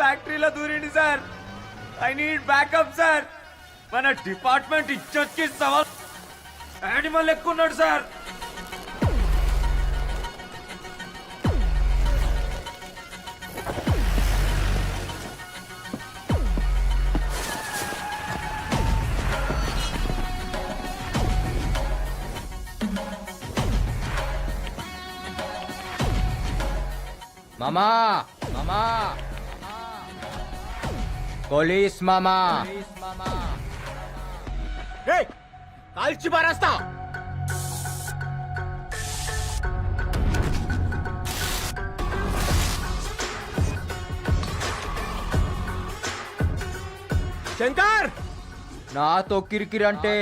ఫ్యాక్టరీలో దూరింది sir. I need backup sir. మన department ఇచ్చొచ్చి సవాల్ యానిమల్ ఎక్కున్నాడు సార్. మామా మామా పోలీస్ మామా. కాల్చి పారేస్తా. శంకర్! నాతో కిరికిరి అంటే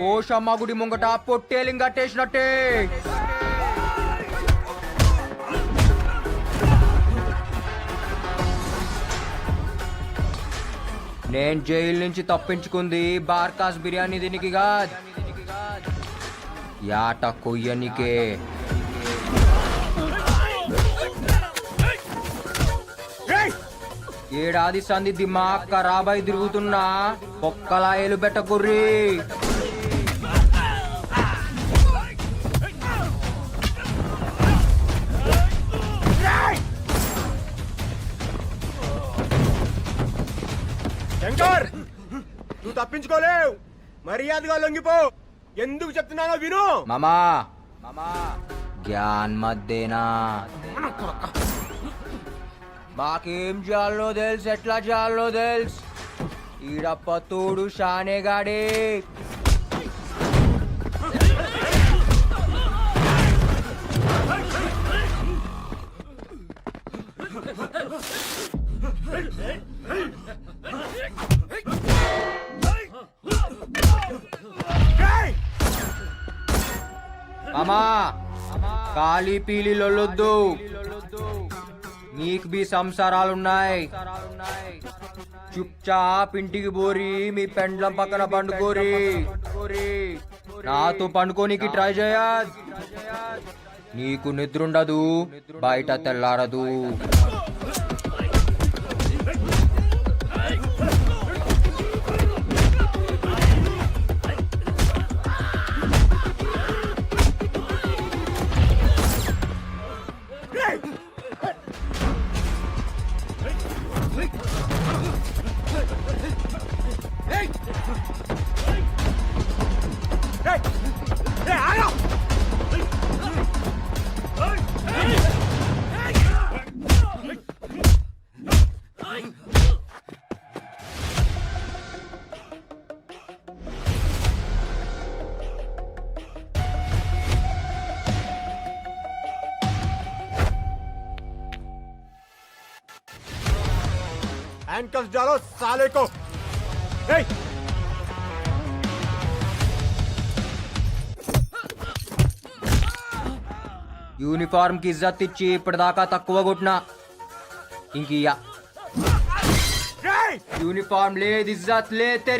పోషమ్మ గుడి ముంగట పొట్టేలింగ్ నేను జైలు నుంచి తప్పించుకుంది బార్కాస్ బిర్యానీ దీనికి కాదు. యాట కొయ్యనికే. ఏడాది సంధి దిమాక్క రాబాయి తిరుగుతున్నా పొక్కలాయలు పెట్టకుర్రి కుర్రీ. తప్పించుకోలేవు. మర్యాదగా లొంగిపో. ఎందుకు చెప్తున్నానో విను. మామా. మామా. జ్ఞాన్ మధ్యనా. మాకేం చేయాలో తెలుసు ఎట్లా చేయాలో తెలుసు. ఈడప్ప తోడు షానేగాడే. మామా ఖాళీ పీలి లొల్లొద్దు మీకు బి సంసారాలున్నాయి. చుప్చాప్ ఇంటికి పోరి మీ పెండ్లం పక్కన పండుకోరి. నాతో పండుకోనికి ట్రై చేయా నీకు నిద్రుండదు బయట తెల్లారదు. डालो साले को hey! యూనిఫామ్కి ఇజ్జత్ ఇచ్చి ఇప్పటిదాకా తక్కువ కొట్టినా. ఇంకియా యూనిఫార్మ్ లేదు ఇజ్జత్ లేదు